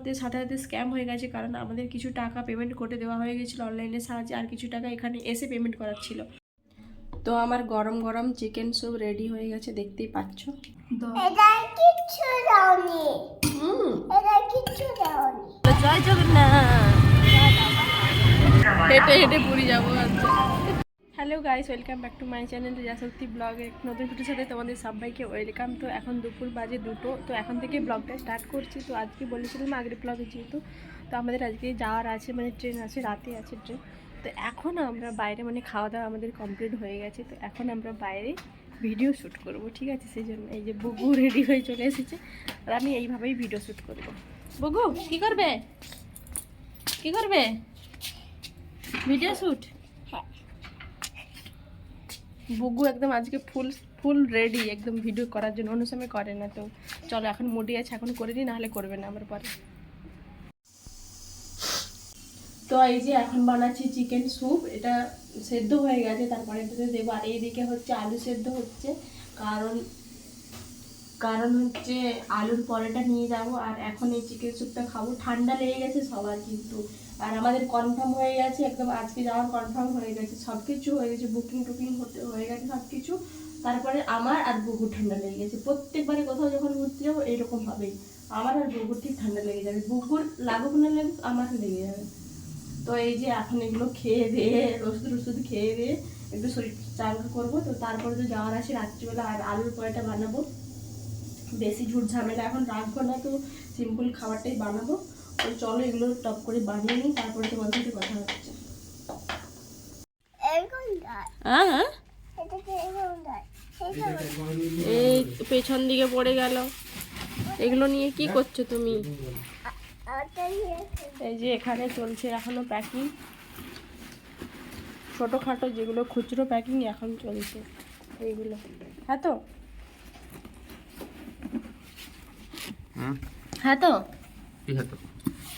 আমাদের সাথে সাথে স্ক্যাম হয়ে গেছে কারণ আমাদের কিছু টাকা পেমেন্ট করে দেওয়া হয়ে গেছিল অনলাইনের সাহায্যে আর কিছু টাকা এখানে এসে পেমেন্ট করার ছিল। তো আমার গরম গরম চিকেন স্যুপ রেডি হয়ে গেছে দেখতেই পাচ্ছ। জয় জগন্নাথ। হেঁটে হেঁটে পুরী যাব hello guys, welcome back to my channel Riyashakti ব্লগে নতুন ভিডিওর সাথে তোমাদের সবাইকে ওয়েলকাম। তো এখন দুপুর বাজে দুটো, তো এখন থেকে ব্লগটা স্টার্ট করছি। তো আজকে বলেছিলাম আগের ব্লগে যেহেতু, তো আমাদের আজকে যাওয়ার আছে মানে ট্রেন আছে, রাতে আছে ট্রেন। তো এখন আমরা বাইরে মানে খাওয়া দাওয়া আমাদের কমপ্লিট হয়ে গেছে, তো এখন আমরা বাইরে ভিডিও শ্যুট করব, ঠিক আছে? সেই জন্য এই যে বুগু রেডি হয়ে চলে এসেছে, আর আমি এইভাবেই ভিডিও শ্যুট করব। বুগু কি করবে? কি করবে? Video shoot? বুগু একদম আজকে ফুল ফুল রেডি একদম ভিডিও করার জন্য। অন্য সময় করে না তো। চলো, এখন মুডি আছে, এখন করে দিই নাহলে করবে না আমার পরে। তো এই যে এখন বানাচ্ছি চিকেন স্যুপ এটা সেদ্ধ হয়ে গেছে, তারপরে এটাতে দেবো। আর এইদিকে হচ্ছে আলু সেদ্ধ হচ্ছে, কারণ কারণ হচ্ছে আলুর পরোটা নিয়ে যাব আর এখন এই চিকেন স্যুপটা খাব। ঠান্ডা লেগে গেছে সবার কিন্তু। আর আমাদের কনফার্ম হয়ে গেছে, একদম আজকে যাওয়ার কনফার্ম হয়ে গেছে। সব কিছু হয়ে গেছে বুকিং টুকিং হতে, হয়ে গেছে সব কিছু তারপরে আমার আর বুকুর ঠান্ডা লেগে গেছে। প্রত্যেকবারে কোথাও যখন ঘুরতে যাব এইরকম হবেই আমার আর বুকুর ঠিক ঠান্ডা লেগে যাবে। বুকুর লাগুক না লাগুক, আমার লেগে যাবে। তো এই যে এখন এগুলো খেয়ে দিয়ে ওষুধ ওষুধ খেয়ে দিয়ে একটু শরীর চাঙ্গা করব। তো তারপরে তো যাওয়ার আছে, রাত্রিবেলা আর আলুর পরোটা বানাবো। বেশি ঝুট ঝামেলা। এখন রাখব না তো সিম্পল খাবারটাই বানাবো। তো চলো এগুলো টপ করে বানিয়ে নিই তারপরে তোমার সাথে কথা হচ্ছে। হ্যাঁ দাও এই পেছন দিকে পড়ে গেল। এগুলো নিয়ে কি করছ তুমি? এই যে এখানে চলছে এখনও প্যাকিং ছোটোখাটো যেগুলো খুচরো প্যাকিং এখন চলছে এইগুলো। হ্যাঁ তো হুম হ্যাঁ তো?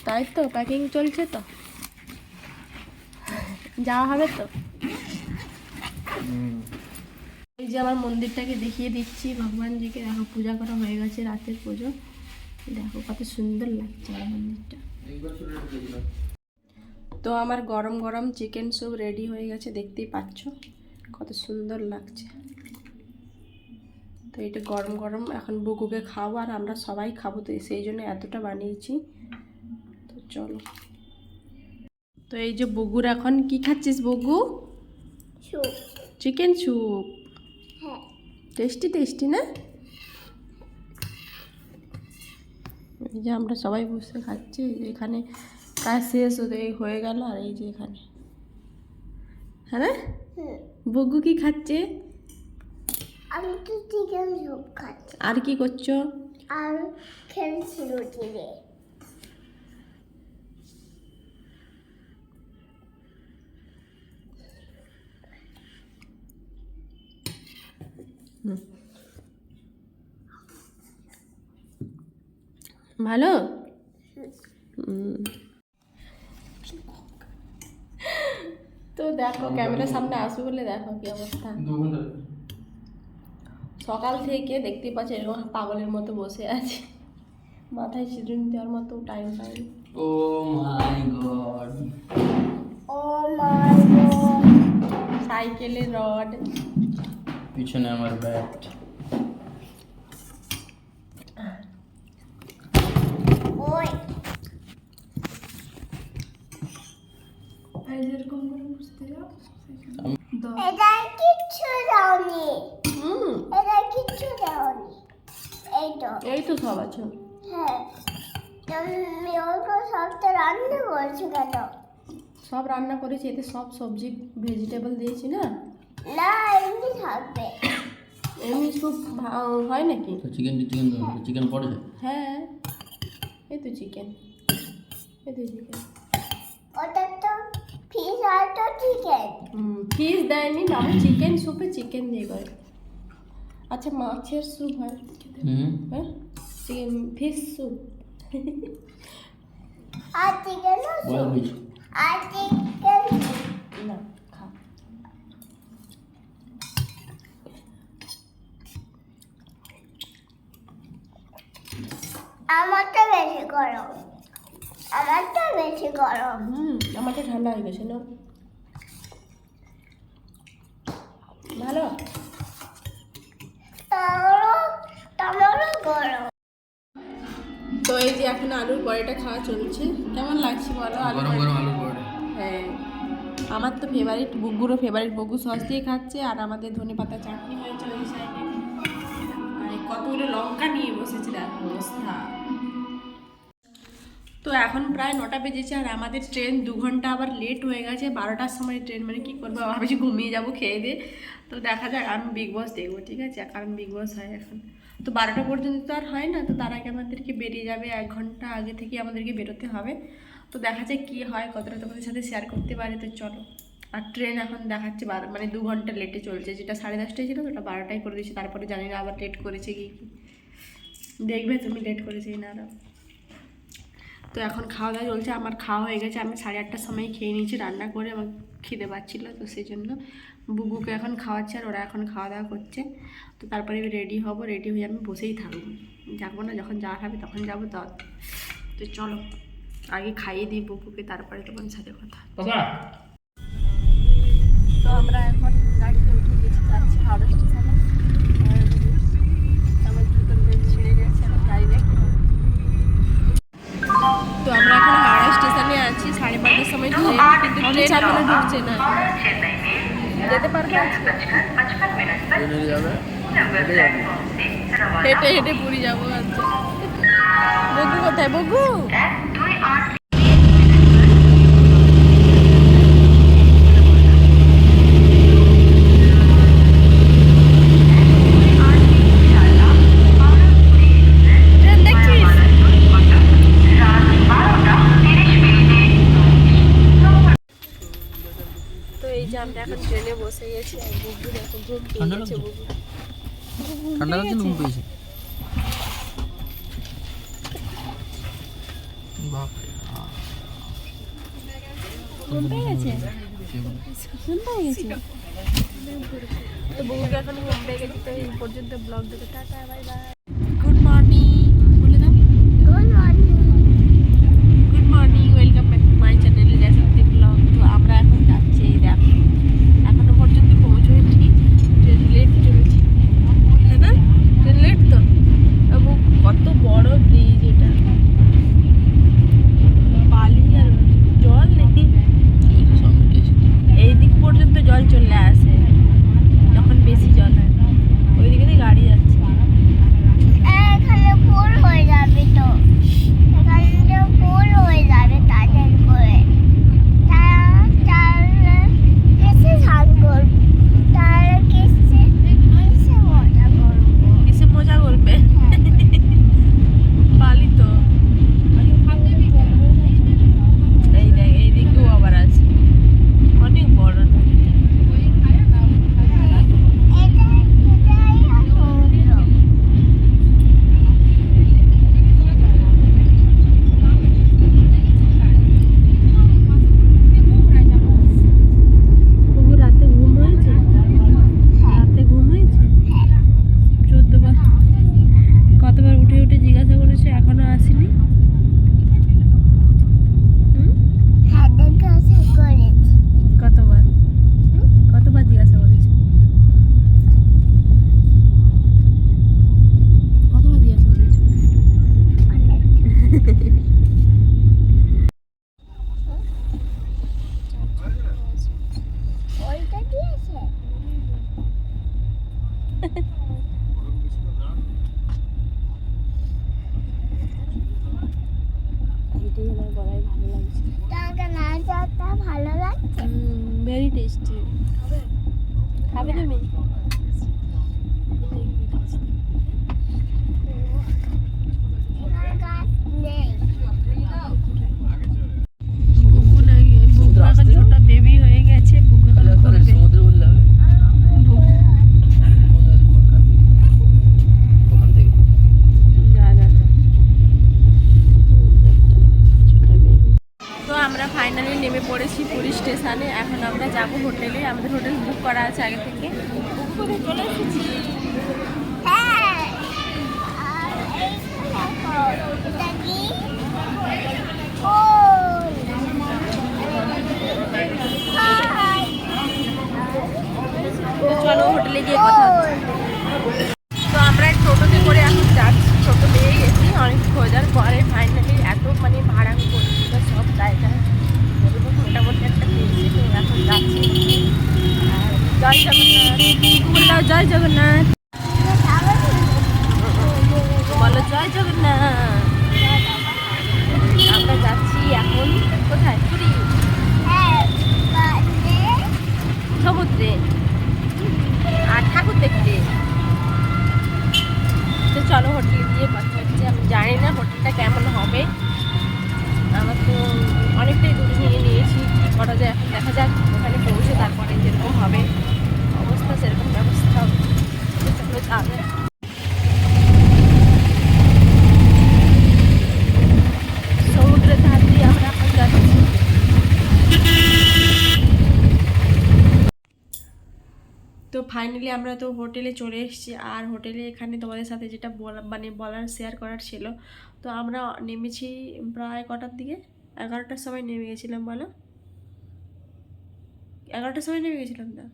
তাই তো প্যাকিং চলছে তো। যাওয়া হবে তো? এই যে আমার মন্দিরটাকে দেখিয়ে দিচ্ছি ভগবানজিকে। দেখো পূজা করা হয়ে গেছে রাতের পুজো। দেখো কত সুন্দর লাগছে আমার মন্দিরটা। তো আমার গরম গরম চিকেন স্যুপ রেডি হয়ে গেছে দেখতেই পাচ্ছ। কত সুন্দর লাগছে। তো এটা গরম গরম এখন বুকুকে খাব আর আমরা সবাই খাব। তো সেই জন্য এতটা বানিয়েছি। তো চলো। তো এই যে বগুর এখন কি খাচ্ছিস বগু চিকেন স্যুপ। হ্যাঁ। টেস্টি টেস্টি না? এই যে আমরা সবাই বসে খাচ্ছি যে এখানে কাজ শেষ হতে হয়ে গেল আর এই যে এখানে। হ্যাঁ? না বগু কি খাচ্ছে? আমি তো চিকেন সুপ খাচ্ছি আর কি করছ? আর খেলছি রুটি দিয়ে ভালো? হুম। তো দেখো ক্যামেরার সামনে আসবে বলে দেখো কি অবস্থা। সকাল থেকে দেখতে পাচ্ছি এরকম পাগলের মতো বসে আছে। মাথায় সিঁদুর দেওয়ার মতো টাইম পাইনি। Oh my god oh my god সাইকেলের রড। পিছনে আমার ব্যাট ওই এরকম করে বুঝতে যাও এটা কিচ্ছু দাওনি হুম এটা কিচ্ছু দাওনি এই তো এই তো সব আছে হ্যাঁ ওকে সবটা রান্না করছ কেন? সব রান্না করেছি এতে সব সবজি ভেজিটেবল দিয়েছি না? না এমনি থাকবে। এমনি স্যুপ হয় নাকি? তো চিকেন চিকেন চিকেন পড়েছে হ্যাঁ এই তো চিকেন এই তো চিকেন ওটা তো ফিস আর তো চিকেন ফিস দেয়নি বাবু চিকেন স্যুপে চিকেন দিয়ে করে। আচ্ছা মাছের স্যুপ হয়। হুম। হ্যাঁ চিকেন ফিশ স্যুপ আর চিকেন না খা আমারটা বেশি করো আমারটা বেশি গরম। হুম আমারটা ঠান্ডা হয়ে গেছে না। ভালো? আলুর বড়িটা খাওয়া চলছে। কেমন লাগছে বলো গরম গরম আলুর বড়ি হ্যাঁ। আমার তো ফেভারিট বুগুরও ফেভারিট বগু সস দিয়ে খাচ্ছে আর আমাদের ধনে পাতা চাটনি হয়েছে ওই সাইডে আর কতগুলো লঙ্কা নিয়ে বসেছে দেখো অবস্থা। তো এখন প্রায় নটা বেজেছে আর আমাদের ট্রেন দু ঘণ্টা আবার লেট হয়ে গেছে বারোটার সময় ট্রেন মানে কী করব ভাবছি ঘুমিয়ে যাব খেয়ে দিয়ে। তো দেখা যাক আমি বিগ বস দেখব ঠিক আছে? কারণ বিগ বস হয় এখন। তো বারোটা পর্যন্ত তো আর হয় না, তো তার আগে আমাদেরকে বেরিয়ে যাবে, এক ঘণ্টা আগে থেকে আমাদেরকে বেরোতে হবে। তো দেখা যাক কী হয়, কতটা তোমাদের সাথে শেয়ার করতে পারে, তো চলো। আর ট্রেন এখন দেখাচ্ছে বারো মানে দু ঘণ্টা লেটে চলছে, যেটা সাড়ে দশটায় ছিল, ওটা বারোটায় করে দিয়েছে, তারপরে জানি না আবার লেট করেছে কি কি। দেখবে তুমি লেট করেছে না আরও তো এখন খাওয়া দাওয়া চলছে, আমার খাওয়া হয়ে গেছে, আমি সাড়ে আটটার সময় খেয়ে নিয়েছি, রান্না করে আমার খিদে পাচ্ছিলো, তো সেই জন্য বুবুকে এখন খাওয়াচ্ছে আর ওরা এখন খাওয়া দাওয়া করছে। তো তারপরে আমি রেডি হব রেডি হয়ে আমি বসেই থাকব। যাব না যখন যাওয়া হবে তখন যাব তো। তো চলো আগে খাইয়ে দিই বুবুকে তারপরে তোমার সাথে কথা। তো আমরা হেঁটে হেঁটে পুরী যাব আজকে বগু কোথায়? বগু? তো এই যে আমরা এখন ট্রেনে বসে গেছি আর বুবু দেখো ঘুম পেয়ে ঠান্ডা গেছে লাগছে? বুবু ঠান্ডা লাগছে ঘুম পেয়েছে? ঘুম পেয়ে গেছে ঘুম পেয়ে গেছে তো বুবুকে এখন ঘুম পেয়ে গেছে, তো এই পর্যন্ত ব্লগ দেখে, tata, bye bye good morning বলে দাও good morning good morning welcome back to my channel recipe blog তো আমরা এখন যাচ্ছি এই দেখো এখনও পর্যন্ত পৌঁছয়নি ট্রেন লেট চলেছি তাই না ট্রেন লেট তো এবং কত বড় ব্রিজ এটা বালি আর জল নেই সঙ্গে টেস্ট এই দিক পর্যন্ত জল চলে আসে যখন বেশি জল হয় ওই দিকে দিয়ে গাড়ি যাচ্ছে এখানে ফুল হয়ে যাবে তো এখানে ফুল হয়ে যাবে তাদের করে তারা তারা কিসে স্নান করব তারা কিসে কিসে মজা করব কিসে মজা করবে বালি তো এই দেখ এই দিকেও আবার আছে অনেক বড় না এটা এটাই সমুদ্র তবু রাতে ঘুম হয়েছে রাতে ঘুম হয়েছে চোদ্দবার কতবার উঠে উঠে জিজ্ঞাসা করেছে এখনও আসেনি হুম? হাতে কাছে করেছি কতবার কতবার জিজ্ঞাসা করেছে কতবার জিজ্ঞাসা করেছে ওইটা দিয়েছে এটাই আমার গলায় ভালো লাগছে ভেরি টেস্টি খাবে তুমি? স্টেশনে এখন আমরা যাব হোটেলে। আমাদের হোটেল বুক করা আছে আগে থেকে। বুক চলে এসেছি হোটেলে গিয়ে তো আমরা টোটোতে করে এখন যাচ্ছি। টোটো পেয়ে গেছি অনেক খোঁজার পরে ফাইনালি এত মানে ভাড়া করছি সব জায়গায়। মোটামুটি একটা জয় জগন্নাথ। জয় জগন্নাথ। বলো জয় জগন্নাথ। আমরা যাচ্ছি এখন কোথায়? পুরী। হ্যাঁ, সমুদ্রে। আর ঠাকুর দেখতে। আমরা তো হোটেলে চলে এসেছি। আর হোটেলে এখানে তোমাদের সাথে যেটা বলা মানে বলার শেয়ার করার ছিল। তো আমরা নেমেছি প্রায় কটার দিকে? এগারোটার সময় নেমে গেছিলাম বলো? এগারোটার সময় নেমে গেছিলাম না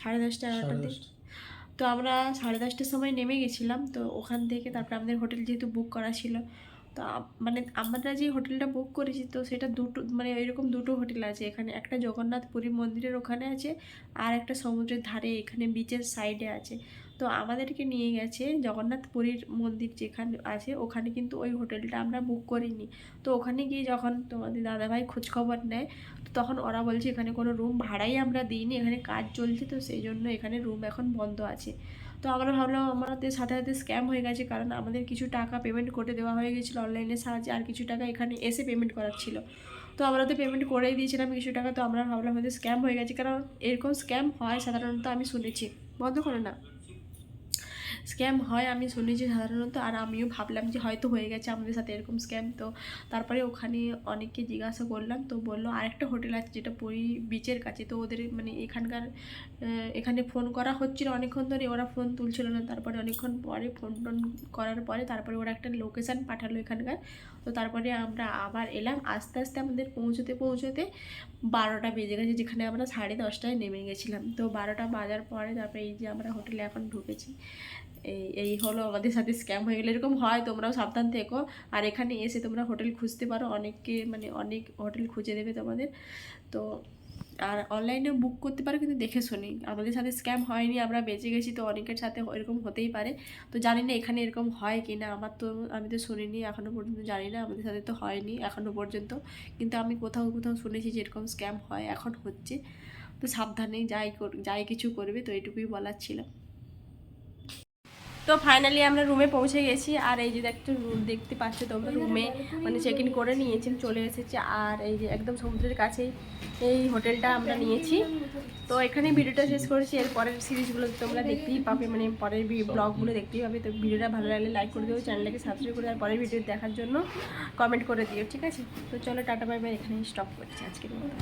সাড়ে দশটা এগারোটার দিকে? তো আমরা সাড়ে দশটার সময় নেমে গেছিলাম। তো ওখান থেকে তারপরে আমাদের হোটেল যেহেতু বুক করা ছিল তো মানে আমরা যে হোটেলটা বুক করেছি, তো সেটা দুটো মানে এরকম দুটো হোটেল আছে। এখানে একটা জগন্নাথ পুরী মন্দিরের ওখানে আছে, আর একটা সমুদ্রের ধারে এখানে বিচের সাইডে আছে। তো আমাদেরকে নিয়ে গেছে জগন্নাথ পুরীর মন্দির যেখানে আছে, ওখানে কিন্তু ওই হোটেলটা আমরা বুক করিনি। তো ওখানে গিয়ে যখন তোমাদের দাদাভাই খোঁজখবর নেয়, তো তখন ওরা বলছে এখানে কোনো রুম ভাড়াই আমরা দিইনি, এখানে কাজ চলছে, তো সেই জন্য এখানে রুম এখন বন্ধ আছে। তো আমরা ভাবলাম আমাদের সাথে সাথে স্ক্যাম হয়ে গেছে, কারণ আমাদের কিছু টাকা পেমেন্ট করে দেওয়া হয়ে গেছিল অনলাইনের সাহায্যে, আর কিছু টাকা এখানে এসে পেমেন্ট করার ছিল তো আমরা তো পেমেন্ট করেই দিয়েছিলাম কিছু টাকা, তো আমরা ভাবলাম হয়তো স্ক্যাম হয়ে গেছে, কারণ এরকম স্ক্যাম হয় সাধারণত আমি শুনেছি। বন্ধ করে না। স্ক্যাম হয়, আমি শুনেছি সাধারণত, আর আমিও ভাবলাম যে হয়তো হয়ে গেছে আমাদের সাথে এরকম স্ক্যাম তো তারপরে ওখানে অনেককে জিজ্ঞাসা করলাম, তো বলল আরেকটা হোটেল আছে যেটা পুরী বিচের কাছে, তো ওদের মানে এখানকার এখানে ফোন করা হচ্ছিল অনেকক্ষণ ধরে, ওরা ফোন তুলছিল না, তারপরে অনেকক্ষণ পরে ফোন টোন করার পরে তারপরে ওরা একটা লোকেশান পাঠালো এখানকার, তো তারপরে আমরা আবার এলাম, আস্তে আস্তে আমাদের পৌঁছতে পৌঁছতে বারোটা বেজে গেছে, যেখানে আমরা সাড়ে দশটায় নেমে গেছিলাম, তো বারোটা বাজার পরে তারপরে এই যে আমরা হোটেলে এখন ঢুকেছি এই এই হলো আমাদের সাথে স্ক্যাম হয়ে গেলে। এরকম হয়, তোমরাও সাবধান থেকো। আর এখানে এসে তোমরা হোটেল খুঁজতে পারো। অনেককে মানে অনেক হোটেল খুঁজে দেবে তোমাদের। তো, আর অনলাইনে বুক করতে পারো, কিন্তু দেখে শুনি। আমাদের সাথে স্ক্যাম হয়নি, আমরা বেঁচে গেছি, তো অনেকের সাথে এরকম হতেই পারে। তো জানি না এখানে এরকম হয় কি না আমার তো, আমি তো শুনিনি এখনও পর্যন্ত জানি না। আমাদের সাথে তো হয়নি এখনও পর্যন্ত। কিন্তু আমি কোথাও কোথাও শুনেছি যে এরকম স্ক্যাম হয়, এখন হচ্ছে। তো সাবধানে যাই যাই কিছু করবে, তো এটুকুই বলার ছিল। তো ফাইনালি আমরা রুমে পৌঁছে গেছি। আর এই যে দেখতে দেখতে পাচ্ছ তোমরা রুমে মানে চেক ইন করে নিয়েছি, চলে এসেছি। আর এই যে একদম সমুদ্রের কাছেই এই হোটেলটা আমরা নিয়েছি। তো এখানে ভিডিওটা শেষ করেছি। এর পরের সিরিজগুলো তোমরা দেখতেই পাবে। মানে পরের ব্লগগুলো দেখতেই পাবে। তো ভিডিওটা ভালো লাগলে লাইক করে দিও চ্যানেলটাকে সাবস্ক্রাইব করে আর পরের ভিডিও দেখার জন্য কমেন্ট করে দিও, ঠিক আছে? তো চলো, টাটা বাই বাই এখানেই স্টপ করছি আজকের মতো।